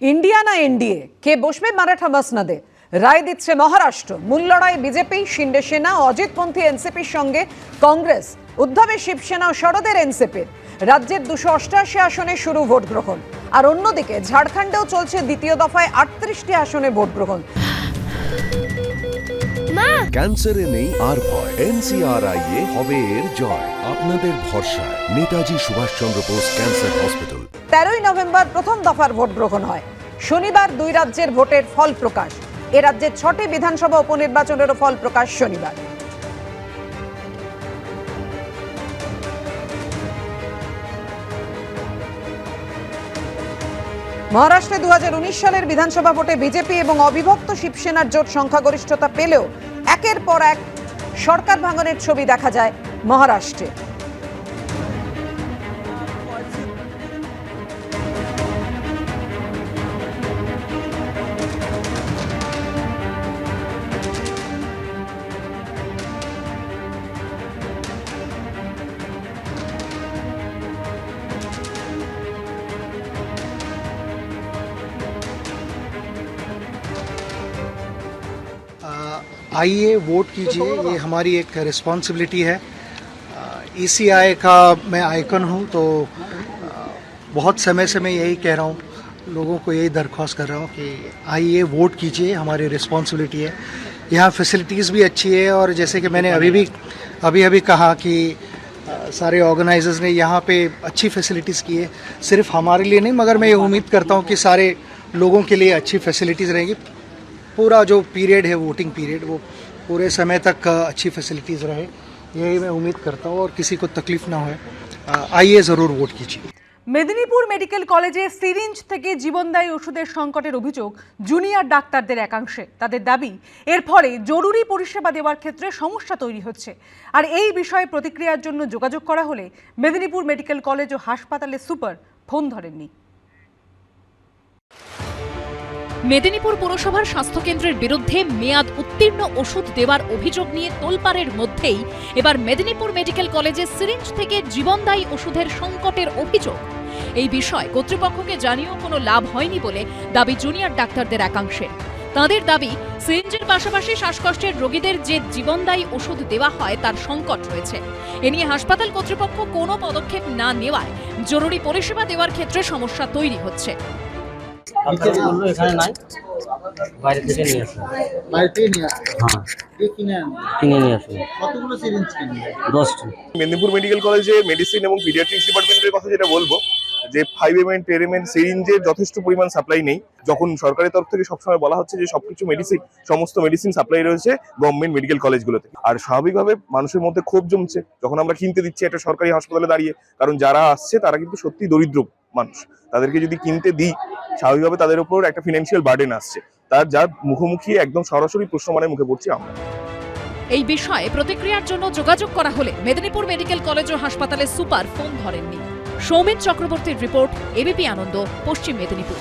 India না NDA, কে বসবে মারাঠা মাসনাদে রায় দিচ্ছে মহারাষ্ট্র। মূল লড়াই বিজেপি, শিন্ডে সেনা অজিতপন্থী এনসিপির সঙ্গে কংগ্রেস। উদ্ধবে শিবসেনা ও শরদের এনসিপির। রাজ্যের দুশো অষ্টআশি আসনে শুরু ভোট গ্রহণ। আর অন্যদিকে, ঝাড়খণ্ডেও চলছে দ্বিতীয় দফায় আটত্রিশটি আসনে ভোট গ্রহণ। ক্যান্সারে নেই আর ভয়। এনসিআরআই এ হবে এর জয়। আপনাদের ভরসা নেতাজি সুভাষচন্দ্র বোস ক্যান্সার হসপিটাল। তেরোই নভেম্বর প্রথম দফার ভোট গ্রহণ হয়। শনিবার দুই রাজ্যের ভোটের ফল প্রকাশ। এ রাজ্যের ছটি বিধানসভা উপনির্বাচনেরও ফল প্রকাশ শনিবার। মহারাষ্ট্রে দু হাজার উনিশ সালের বিধানসভা ভোটে বিজেপি এবং অবিভক্ত শিবসেনার জোট সংখ্যাগরিষ্ঠতা পেলেও একের পর এক সরকার ভাঙনের ছবি দেখা যায় মহারাষ্ট্রে। आइए वोट कीजिए, ये हमारी एक रिस्पॉन्सिबिलिटी है। ई का मैं आइकन हूँ तो बहुत समय से मैं यही कह रहा हूँ, लोगों को यही दरख्वास्त कर रहा हूँ कि आइए वोट कीजिए, हमारी रिस्पॉन्सिबिलिटी है। यहाँ फैसिलिटीज़ भी अच्छी है, और जैसे कि मैंने अभी भी, अभी अभी कहा कि सारे ऑर्गेनाइजर्स ने यहाँ पे अच्छी फैसिलिटीज़ की है। सिर्फ़ हमारे लिए नहीं, मगर मैं ये उम्मीद करता हूँ कि सारे लोगों के लिए अच्छी फैसिलिटीज़ रहेंगी। पूरा जो पीरियड है वोटिंग पीरियड वो पूरे समय तक अ, अच्छी फैसिलिटीज़ रहे यही मैं उम्मीद करता हूँ और किसी को तकलीफ़ ना होए अ, आइए ज़रूर वोट कीजिए মেদিনীপুর মেডিকেল কলেজে সিরিঞ্জ থেকে জীবনদায়ী ওষুধের সংকটের অভিযোগ জুনিয়র ডাক্তারদের একাংশে তাদের দাবি এর ফলে জরুরি পরিষেবা দেওয়ার ক্ষেত্রে সমস্যা তৈরি হচ্ছে আর এই বিষয়ে প্রতিক্রিয়ার জন্য যোগাযোগ করা হলে মেদিনীপুর মেডিকেল কলেজ ও হাসপাতালের সুপার ফোন ধরেননি মেদিনীপুর পুরসভার স্বাস্থ্যকেন্দ্রের বিরুদ্ধে মেয়াদ উত্তীর্ণ ওষুধ দেওয়ার অভিযোগ নিয়ে তোলপাড়ের মধ্যেই এবার মেদিনীপুর মেডিকেল কলেজে সিরিঞ্জ থেকে জীবনদায়ী ওষুধের সংকটের অভিযোগ। এই বিষয় কর্তৃপক্ষকে জানিয়েও কোনো লাভ হয়নি বলে দাবি জুনিয়র ডাক্তারদের একাংশের তাঁদের দাবি, সিরিঞ্জের পাশাপাশি শ্বাসকষ্টের রোগীদের যে জীবনদায়ী ওষুধ দেওয়া হয় তার সংকট রয়েছে। এ নিয়ে হাসপাতাল কর্তৃপক্ষ কোনো পদক্ষেপ না নেওয়ায় জরুরি পরিষেবা দেওয়ার ক্ষেত্রে সমস্যা তৈরি হচ্ছে। বলল এখানে নাই বাইরে থেকে নিয়ে আসুন। বাইরে থেকে নিয়ে আসবে হ্যাঁ। কিনে নিয়ে আসুন। কতগুলো সিরিঞ্জ কিনবে? দশটি। মেদিনীপুর মেডিকেল কলেজে মেডিসিন এবং পিডিয়াট্রিক্স ডিপার্টমেন্টের কথা যেটা বলব যে five M N ten M N সিরিঞ্জের যথেষ্ট পরিমাণ সাপ্লাই নেই। যখন সরকারের তরফ থেকে সবসময় বলা হচ্ছে যে সবকিছু মেডিসিন সমস্ত মেডিসিন সাপ্লাই রয়েছে গভর্নমেন্ট মেডিকেল কলেজগুলোতে আর স্বাভাবিকভাবে মানুষের মধ্যে ক্ষোভ জমছে। যখন আমরা কিনতে দিচ্ছি একটা সরকারি হাসপাতালে দাঁড়িয়ে, কারণ যারা আসছে তারা কিন্তু সত্যি দরিদ্র মানুষ। তাদেরকে যদি কিনতে দিই, স্বাভাবিকভাবে তাদের উপর একটা ফিনান্সিয়াল বার্ডেন আসছে। তার যার মুখোমুখি একদম সরাসরি প্রশ্নমানের মুখে পড়ছি আমরা। এই বিষয়ে প্রতিক্রিয়ার জন্য যোগাযোগ করা হলে মেদিনীপুর মেডিকেল কলেজ ও হাসপাতালের সুপার ফোন ধরেননি। সৌমেন চক্রবর্তীর রিপোর্ট এবিপি আনন্দ পশ্চিম মেদিনীপুর।